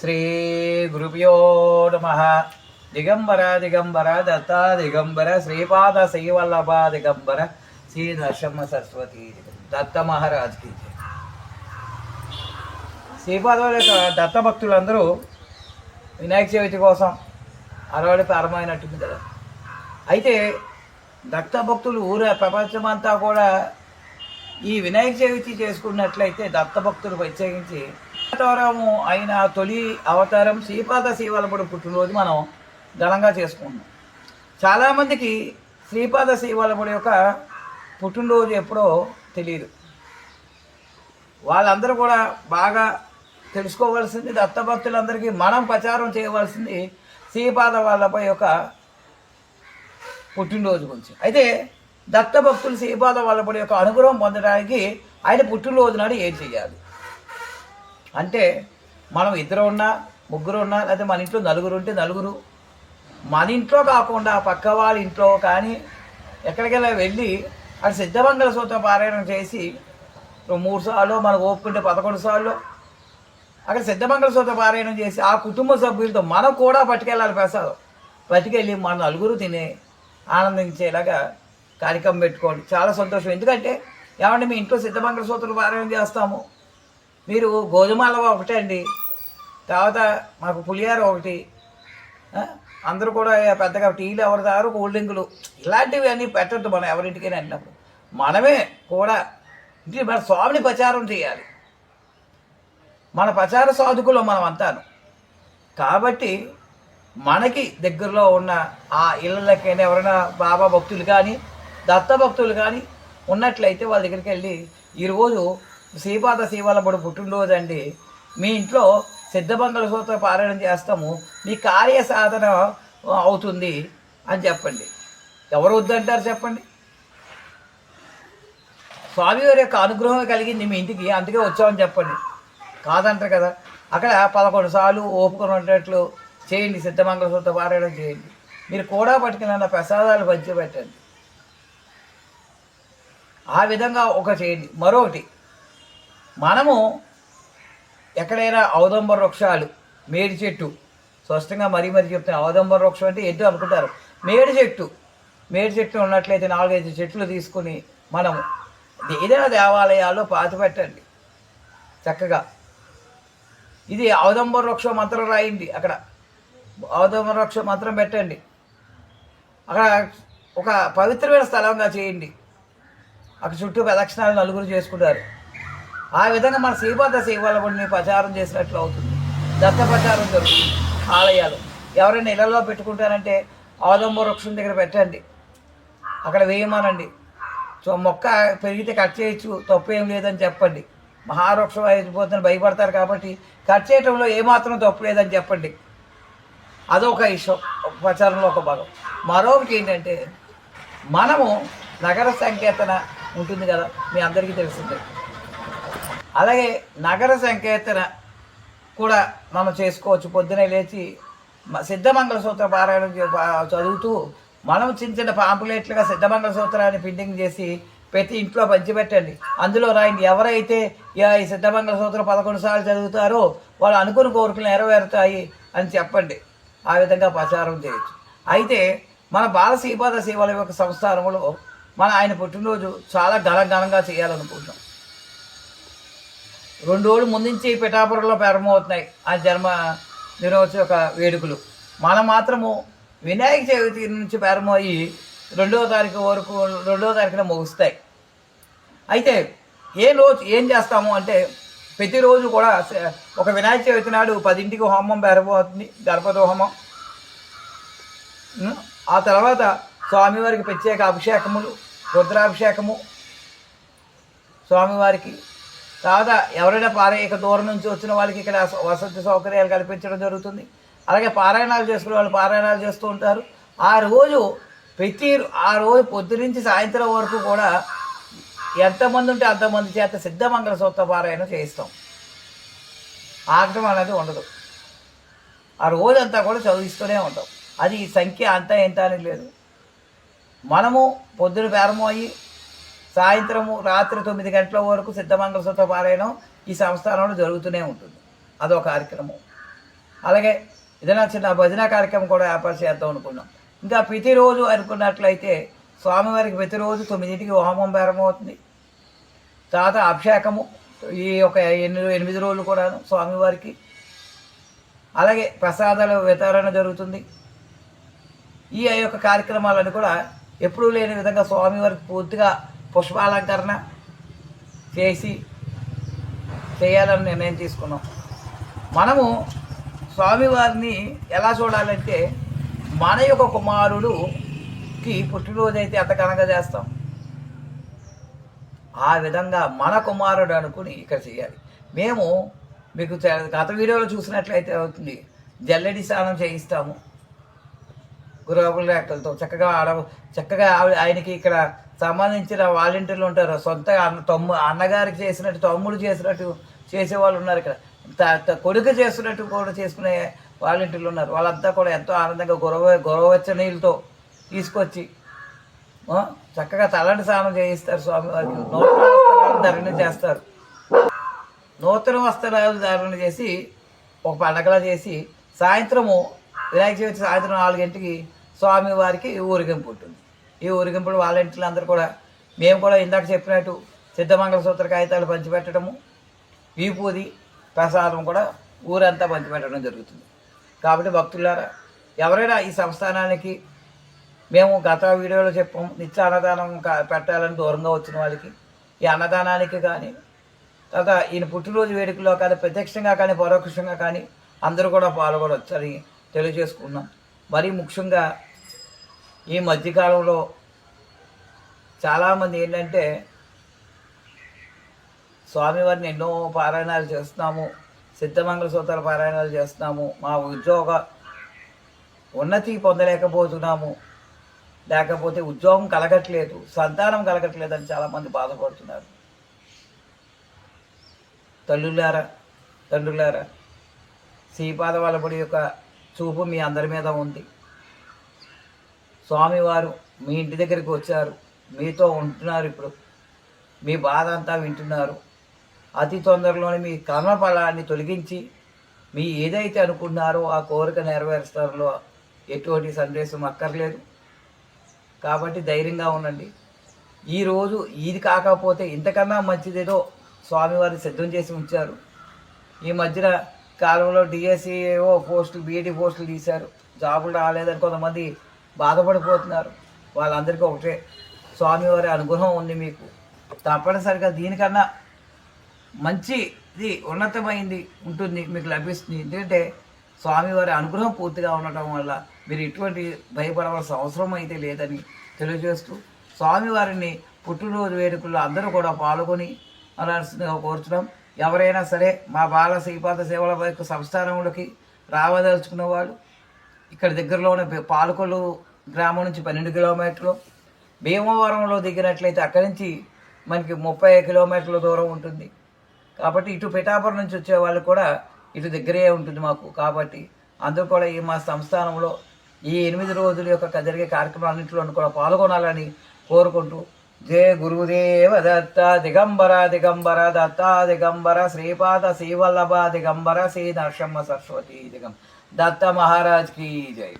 శ్రీ గురుభ్యో నమ దిగంబర దిగంబర దత్త దిగంబర శ్రీపాద శ్రీవల్లభ దిగంబర శ్రీ నరసింహ సరస్వతి దత్త మహారాజ్కి జై. శ్రీపాద యొక్క దత్త భక్తులందరూ వినాయక చవితి కోసం అరవడి ప్రారంభమైనట్టుంది కదా. అయితే దత్త భక్తులు ఊర ప్రపంచమంతా కూడా ఈ వినాయక చవితి చేసుకున్నట్లయితే దత్త భక్తులు ప్రత్యేకించి అవతారము అయిన తొలి అవతారం శ్రీపాద శ్రీవల్లభుడు పుట్టినరోజు మనం ఘనంగా చేసుకుంటున్నాం. చాలామందికి శ్రీపాద శ్రీవల్లభుడు యొక్క పుట్టినరోజు ఎప్పుడో తెలియదు వాళ్ళందరూ కూడా బాగా తెలుసుకోవాల్సింది దత్తభక్తులందరికీ మనం ప్రచారం చేయవలసింది శ్రీపాద వాళ్ళపై యొక్క పుట్టినరోజు గురించి. అయితే దత్తభక్తులు శ్రీపాద వాళ్ళపడి యొక్క అనుగ్రహం పొందడానికి ఆయన పుట్టినరోజు నాడు ఏం చేయాలి? అంటే మనం ఇద్దరు ఉన్నా ముగ్గురు ఉన్నా లేకపోతే మన ఇంట్లో నలుగురు ఉంటే నలుగురు. మన ఇంట్లో కాకుండా పక్క వాళ్ళ ఇంట్లో కానీ ఎక్కడికైనా వెళ్ళి అక్కడ సిద్ధమంగళ సూత్ర పారాయణం చేసి మూడు సార్లు మనకు ఓపుకుంటే పదకొండు సార్లు. అక్కడ సిద్ధమంగళ సూత్ర పారాయణం చేసి ఆ కుటుంబ సభ్యులతో మనం కూడా పట్టుకెళ్ళాలి ప్రసాదం. పట్టుకెళ్ళి మన నలుగురు తినే ఆనందించేలాగా కార్యక్రమం పెట్టుకోండి. చాలా సంతోషం. ఎందుకంటే ఏమంటే మీ ఇంట్లో సిద్ధమంగళ సూత్రాలు పారాయణం చేస్తాము. మీరు గోధుమ హల్వా ఒకటే అండి. తర్వాత మాకు పులిహార ఒకటి. అందరూ కూడా పెద్దగా టీలు ఎవరు తారు కూల్ డ్రింకులు. ఇలాంటివి అన్నీ పెట్టద్దు మనం ఎవరింటికైనా వెళ్ళినప్పుడు. మనమే కూడా ఇంటి మన స్వామిని ప్రచారం చేయాలి. మన ప్రచార సాధకులు మనం అంతాను. కాబట్టి మనకి దగ్గరలో ఉన్న ఆ ఇళ్ళకైనా ఎవరైనా బాబా భక్తులు కానీ దత్త భక్తులు కానీ ఉన్నట్లయితే వాళ్ళ దగ్గరికి వెళ్ళి ఈరోజు శ్రీపాద శ్రీవల్లభుడు పుట్టినరోజు అండి మీ ఇంట్లో సిద్ధమంగళ సూత్ర పారాయణం చేస్తాము. మీ కార్య సాధన అవుతుంది అని చెప్పండి. ఎవరు వద్దంటారు చెప్పండి? స్వామివారి యొక్క అనుగ్రహం కలిగింది మీ ఇంటికి అందుకే వచ్చామని చెప్పండి. కాదంటారు కదా. అక్కడ పదకొండు సార్లు ఓపుకొని ఉండేట్లు చేయండి సిద్ధమంగళ సూత్ర పారాయణం చేయండి. మీరు కూడా పట్టుకున్న ప్రసాదాలు పంచిపెట్టండి. ఆ విధంగా ఒక చేయండి. మరొకటి మనము ఎక్కడైనా ఔదంబర వృక్షాలు మేడి చెట్టు స్పష్టంగా మరీ మరీ చెప్తున్నాయి ఔదంబర వృక్షం అంటే ఎద్దు అనుకుంటారు. మేడి చెట్టు మేడి చెట్టు ఉన్నట్లయితే నాలుగైదు చెట్లు తీసుకుని మనము ఏదైనా దేవాలయాల్లో పాతి పెట్టండి. చక్కగా. ఇది ఔదంబర వృక్షం మంత్రం రాయండి అక్కడ. ఔదంబర వృక్షం మంత్రం పెట్టండి. అక్కడ ఒక పవిత్రమైన స్థలంగా చేయండి. అక్కడ చుట్టూ ప్రదక్షిణాలు నలుగురు చేసుకుంటారు. ఆ విధంగా మన శ్రీపాద శ్రీవల్లభుడిని ప్రచారం చేసినట్లు అవుతుంది. దత్త ప్రచారం జరుగుతుంది. ఆలయాలు. ఎవరైనా ఇళ్ళలో పెట్టుకుంటారంటే ఆదంబ వృక్షం దగ్గర పెట్టండి. అక్కడ వేయమనండి. సో మొక్క పెరిగితే కట్ చేయొచ్చు తప్పు ఏం లేదని చెప్పండి. మహావృక్షం అయిపోతుందని భయపడతారు కాబట్టి కట్ చేయటంలో ఏమాత్రం తప్పు లేదని చెప్పండి. అదొక ఇష్టం ప్రచారంలో ఒక భాగం. మరొకటి ఏంటంటే మనము నగర సంకేతన ఉంటుంది కదా మీ అందరికీ తెలిసిందే అలాగే నగర సంకీర్తన కూడా మనం చేసుకోవచ్చు. పొద్దునే లేచి సిద్ధమంగళ సూత్ర పారాయణం చదువుతూ మనం చిన్న చిన్న పాంపులెట్లుగా సిద్ధమంగళ సూత్రాన్ని ప్రింటింగ్ చేసి ప్రతి ఇంట్లో పంచిపెట్టండి. అందులో రాయండి. ఎవరైతే ఈ- సిద్ధమంగళ సూత్రం పదకొండు సార్లు చదువుతారో వాళ్ళు అనుకుని కోరికలు నెరవేరుతాయి అని చెప్పండి. ఆ విధంగా ప్రచారం చేయొచ్చు. అయితే మన బాల శ్రీపాద సేవల యొక్క సంస్థానంలో మన ఆయన పుట్టినరోజు చాలా ఘన ఘనంగా చేయాలనుకుంటున్నాం. రెండు రోజులు ముందుంచి పిఠాపురంలో ప్రారంభమవుతున్నాయి ఆ జన్మ దినోత్సవ వేడుకలు. మనం మాత్రము వినాయక చవితి నుంచి ప్రారంభమయ్యి రెండవ తారీఖు వరకు రెండవ తారీఖున ముగుస్తాయి. అయితే ఏ రోజు ఏం చేస్తాము అంటే ప్రతిరోజు కూడా ఒక వినాయక చవితి నాడు పదింటికి హోమం ప్రారంభమవుతుంది గణపతి హోమం. ఆ తర్వాత స్వామివారికి ప్రత్యేక అభిషేకములు రుద్రాభిషేకము. స్వామివారికి తర్వాత ఎవరైనా పారాయక దూరం నుంచి వచ్చిన వాళ్ళకి ఇక్కడ వసతి సౌకర్యాలు కల్పించడం జరుగుతుంది. అలాగే పారాయణాలు చేసుకునే వాళ్ళు పారాయణాలు చేస్తూ ఉంటారు. ఆ రోజు ప్రతి ఆ రోజు పొద్దు నుంచి సాయంత్రం వరకు కూడా ఎంతమంది ఉంటే అంతమంది చేత సిద్ధమంగళ సూత్ర పారాయణం చేయిస్తాం. ఆగటం అనేది ఉండదు. ఆ రోజంతా కూడా చదివిస్తూనే ఉంటాం. అది ఈ సంఖ్య అంతా ఎంత అని లేదు. మనము పొద్దున ప్రారంభం అయ్యి సాయంత్రము రాత్రి తొమ్మిది గంటల వరకు సిద్ధమంగళ సూత్ర పారాయణం ఈ సంస్థానంలో జరుగుతూనే ఉంటుంది. అదొక కార్యక్రమం. అలాగే ఏదైనా చిన్న భజన కార్యక్రమం కూడా ఏర్పాటు చేద్దాం అనుకున్నాం. ఇంకా ప్రతిరోజు అనుకున్నట్లయితే స్వామివారికి ప్రతిరోజు తొమ్మిదింటికి హోమం ప్రారంభం అవుతుంది. తర్వాత అభిషేకము ఈ ఒక ఎనిమిది ఎనిమిది రోజులు కూడాను స్వామివారికి. అలాగే ప్రసాదాల వితరణ జరుగుతుంది. ఈ యొక్క కార్యక్రమాలను కూడా ఎప్పుడూ లేని విధంగా స్వామివారికి పూర్తిగా పుష్పాలంకరణ చేసి చేయాలని నిర్ణయం తీసుకున్నాం. మనము స్వామివారిని ఎలా చూడాలంటే మన యొక్క కుమారుడుకి పుట్టినరోజు అయితే ఎంత ఘనంగా చేస్తాం? ఆ విధంగా మన కుమారుడు అనుకుని ఇక్కడ చేయాలి. మేము మీకు గత వీడియోలో చూసినట్లయితే అవుతుంది. జల్లెడి స్నానం చేయిస్తాము. గురాబుల రేఖలతో చక్కగా ఆడ చక్కగా ఆవిడ ఆయనకి ఇక్కడ సంబంధించిన వాలంటీర్లు ఉంటారు. సొంత అన్న తమ్ము అన్నగారికి చేసినట్టు తమ్ముడు చేసినట్టు చేసేవాళ్ళు ఉన్నారు ఇక్కడ. త- త- కొడుకు చేస్తున్నట్టు కూడా చేసుకునే వాలంటీర్లు ఉన్నారు. వాళ్ళంతా కూడా ఎంతో ఆనందంగా గొరవ గొరవచ్చ నీళ్ళతో తీసుకొచ్చి చక్కగా తలంటి స్నానం చేయిస్తారు స్వామివారికి నూతన వస్త్రాలు ధరణ చేస్తారు. నూతన వస్త్రాలు ధారణ చేసి ఒక పండగలా చేసి సాయంత్రము వినాయక చవితి సాయంత్రం నాలుగింటికి స్వామివారికి ఊరిగింపు ఉంటుంది. ఈ ఊరిగింపులు వాలంటీర్లు అందరూ కూడా మేము కూడా ఇందాక చెప్పినట్టు సిద్ధమంగళ సూత్ర కాగితాలు పంచిపెట్టడము వీపూది ప్రసాదం కూడా ఊరంతా పంచిపెట్టడం జరుగుతుంది. కాబట్టి భక్తులారా ఎవరైనా ఈ సంస్థానానికి మేము గత వీడియోలో చెప్పాం నిత్య అన్నదానం పెట్టాలని దూరంగా వచ్చిన వాళ్ళకి ఈ అన్నదానానికి కానీ తర్వాత ఈయన పుట్టినరోజు వేడుకలో కానీ ప్రత్యక్షంగా కానీ పరోక్షంగా కానీ అందరూ కూడా పాల్గొనవచ్చని తెలియజేసుకున్నాం. మరీ ముఖ్యంగా ఈ మధ్యకాలంలో చాలామంది ఏంటంటే స్వామివారిని ఎన్నో పారాయణాలు చేస్తున్నాము సిద్ధమంగళ సూత్రాల పారాయణాలు చేస్తున్నాము మా ఉద్యోగ ఉన్నతి పొందలేకపోతున్నాము. లేకపోతే ఉద్యోగం కలగట్లేదు సంతానం కలగట్లేదు అని చాలామంది బాధపడుతున్నారు. తల్లులారా తండ్రులారా శ్రీపాద వల్లభుడి యొక్క చూపు మీ అందరి మీద ఉంది. స్వామివారు మీ ఇంటి దగ్గరికి వచ్చారు. మీతో ఉంటున్నారు ఇప్పుడు. మీ బాధ అంతా వింటున్నారు. అతి తొందరలోనే మీ కర్మ ఫలాన్ని తొలగించి మీ ఏదైతే అనుకున్నారో ఆ కోరిక నెరవేరుస్తారో ఎటువంటి సందేశం అక్కర్లేదు. కాబట్టి ధైర్యంగా ఉండండి. ఈరోజు ఇది కాకపోతే ఇంతకన్నా మంచిదేదో స్వామివారు సిద్ధం చేసి ఉంచారు. ఈ మధ్యన కాలంలో డిఎస్సిఓ పోస్టులు బీఈడి పోస్టులు తీశారు. జాబులు రాలేదని కొంతమంది బాధపడిపోతున్నారు. వాళ్ళందరికీ ఒకటే స్వామివారి అనుగ్రహం ఉంది మీకు. తప్పనిసరిగా దీనికన్నా మంచిది ఉన్నతమైంది ఉంటుంది మీకు లభిస్తుంది. ఎందుకంటే స్వామివారి అనుగ్రహం పూర్తిగా ఉండటం వల్ల మీరు ఎటువంటి భయపడవలసిన అవసరం అయితే లేదని తెలియజేస్తూ స్వామివారిని పుట్టినరోజు వేడుకల్లో అందరూ కూడా పాల్గొని అనాల్సిందిగా కోరుతున్నాం. ఎవరైనా సరే మా బాల శ్రీపాద సేవల వైపు సంస్థానంలోకి రావదలుచుకున్న వాళ్ళు ఇక్కడ దగ్గరలోనే పాలకొల్లు గ్రామం నుంచి పన్నెండు కిలోమీటర్లు. భీమవరంలో దిగినట్లయితే అక్కడి నుంచి మనకి ముప్పై కిలోమీటర్ల దూరం ఉంటుంది. కాబట్టి ఇటు పిఠాపురం నుంచి వచ్చే వాళ్ళు కూడా ఇటు దగ్గరే ఉంటుంది మాకు. కాబట్టి అందరూ కూడా ఈ మా సంస్థానంలో ఈ ఎనిమిది రోజుల యొక్క జరిగే కార్యక్రమాలన్నింటిలో కూడా పాల్గొనాలని కోరుకుంటూ జయ గురుదేవ దత్త దిగంబర దిగంబర దత్త దిగంబర శ్రీపాద శ్రీవల్లభ దిగంబర శ్రీ నరసింహ సరస్వతి దిగం दत्ता महाराज की जय।